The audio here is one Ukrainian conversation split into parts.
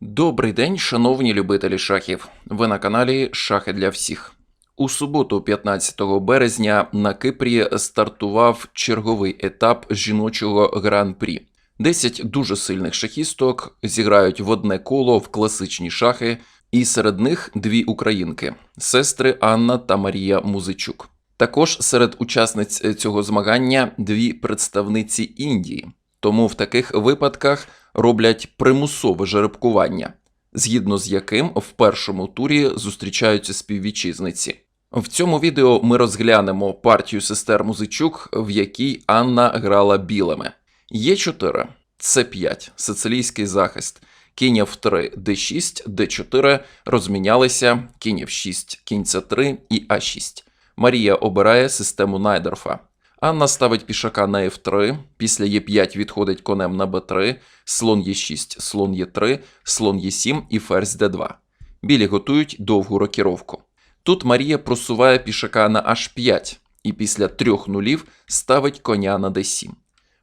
Добрий день, шановні любителі шахів. Ви на каналі Шахи для всіх. У суботу, 15 березня, на Кипрі стартував черговий етап жіночого гран-прі. Десять дуже сильних шахісток зіграють в одне коло в класичні шахи, і серед них дві українки сестри Анна та Марія Музичук. Також серед учасниць цього змагання дві представниці Індії. Тому в таких випадках роблять примусове жеребкування, згідно з яким в першому турі зустрічаються співвітчизниці. В цьому відео ми розглянемо партію сестер Музичук, в якій Анна грала білими. Є 4 С5, сицилійський захист, кінь F3, D6, D4 розмінялися, кінь F6, кінь C3 і А6. Марія обирає систему Найдерфа. Анна ставить пішака на F3, після Е5 відходить конем на Б3, слон Е6, слон Е3, слон Е7 і ферзь Д2. Білі готують довгу рокіровку. Тут Марія просуває пішака на H5 і після трьох нулів ставить коня на D7.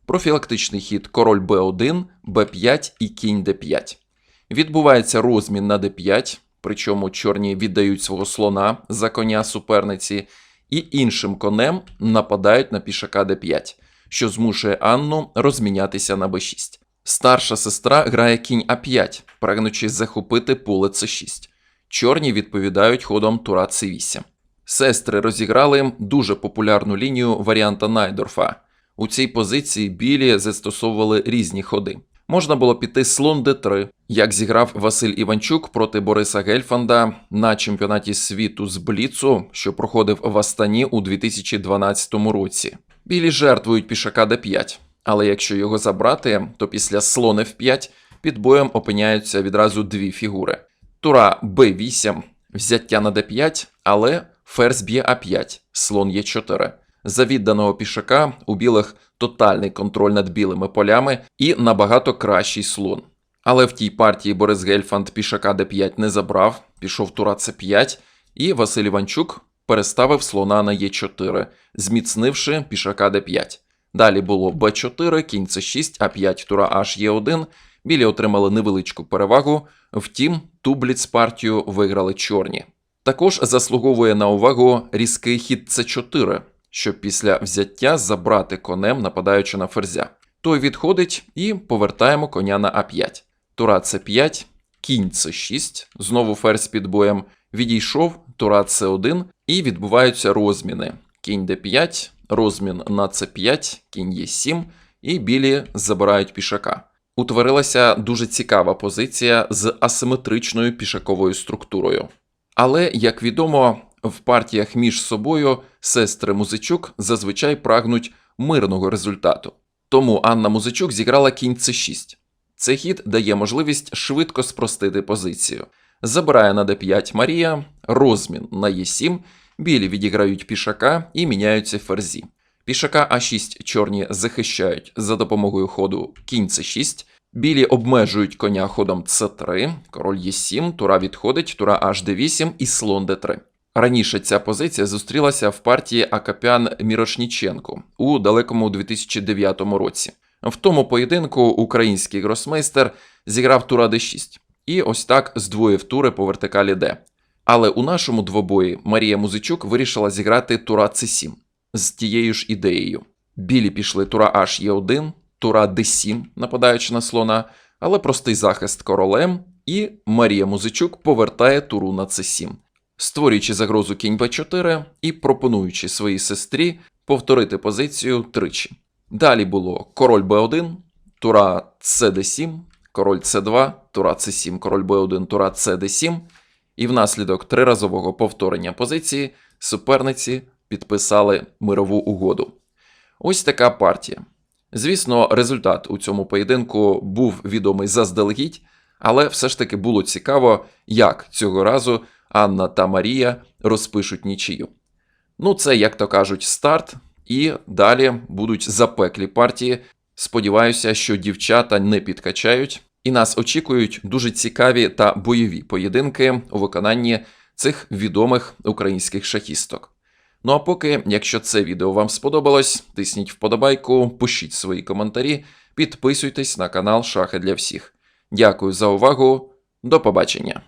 Профілактичний хід король Б1, Б5 і кінь Д5. Відбувається розмін на Д5, причому чорні віддають свого слона за коня суперниці, і іншим конем нападають на пішака Д5, що змушує Анну розмінятися на Б6. Старша сестра грає кінь А5, прагнучи захопити поле С6. Чорні відповідають ходом тура С8. Сестри розіграли дуже популярну лінію варіанта Найдорфа. У цій позиції білі застосовували різні ходи. Можна було піти слон Д3, як зіграв Василь Іванчук проти Бориса Гельфанда на чемпіонаті світу з Бліцу, що проходив в Астані у 2012 році. Білі жертвують пішака Д5, але якщо його забрати, то після слон F5 під боєм опиняються відразу дві фігури. Тура Б8, взяття на Д5, але ферзь б'є А5, слон Е4. За відданого пішака у білих тотальний контроль над білими полями і набагато кращий слон. Але в тій партії Борис Гельфанд пішака d5 не забрав, пішов тура c5, і Василь Іванчук переставив слона на e4, зміцнивши пішака d5. Далі було b4, кінь c6, а5, тура h e1. Білі отримали невеличку перевагу, втім, ту бліц-партію виграли чорні. Також заслуговує на увагу різкий хід c4, щоб після взяття забрати конем, нападаючи на ферзя. Той відходить і повертаємо коня на А5. Тура С5, кінь С6, знову ферзь під боєм, відійшов, тура С1 і відбуваються розміни. Кінь Д5, розмін на С5, кінь Е7, і білі забирають пішака. Утворилася дуже цікава позиція з асиметричною пішаковою структурою. Але, як відомо, в партіях між собою сестри Музичук зазвичай прагнуть мирного результату. Тому Анна Музичук зіграла кінь С6. Цей хід дає можливість швидко спростити позицію. Забирає на d5 Марія, розмін на Е7, білі відіграють пішака і міняються ферзі. Пішака А6 чорні захищають за допомогою ходу кінь С6, білі обмежують коня ходом С3, король Е7, тура відходить, тура H8 і слон Д3. Раніше ця позиція зустрілася в партії Акапян Мірошніченко у далекому 2009 році. В тому поєдинку український гросмейстер зіграв тура d6 і ось так здвоїв тури по вертикалі d. Але у нашому двобої Марія Музичук вирішила зіграти тура c7 з тією ж ідеєю. Білі пішли тура H1, тура d7, нападаючи на слона, але простий захист королем, і Марія Музичук повертає туру на c7 створюючи загрозу кінь b4 і пропонуючи своїй сестрі повторити позицію тричі. Далі було король b1, тура cd7, король c2, тура c7, король b1, тура cd7, і внаслідок триразового повторення позиції суперниці підписали мирову угоду. Ось така партія. Звісно, результат у цьому поєдинку був відомий заздалегідь, але все ж таки було цікаво, як цього разу Анна та Марія розпишуть нічию. Ну, це, як то кажуть, старт, і далі будуть запеклі партії. Сподіваюся, що дівчата не підкачають, і нас очікують дуже цікаві та бойові поєдинки у виконанні цих відомих українських шахісток. Ну а поки, якщо це відео вам сподобалось, тисніть вподобайку, пишіть свої коментарі, підписуйтесь на канал Шахи для всіх. Дякую за увагу, До побачення.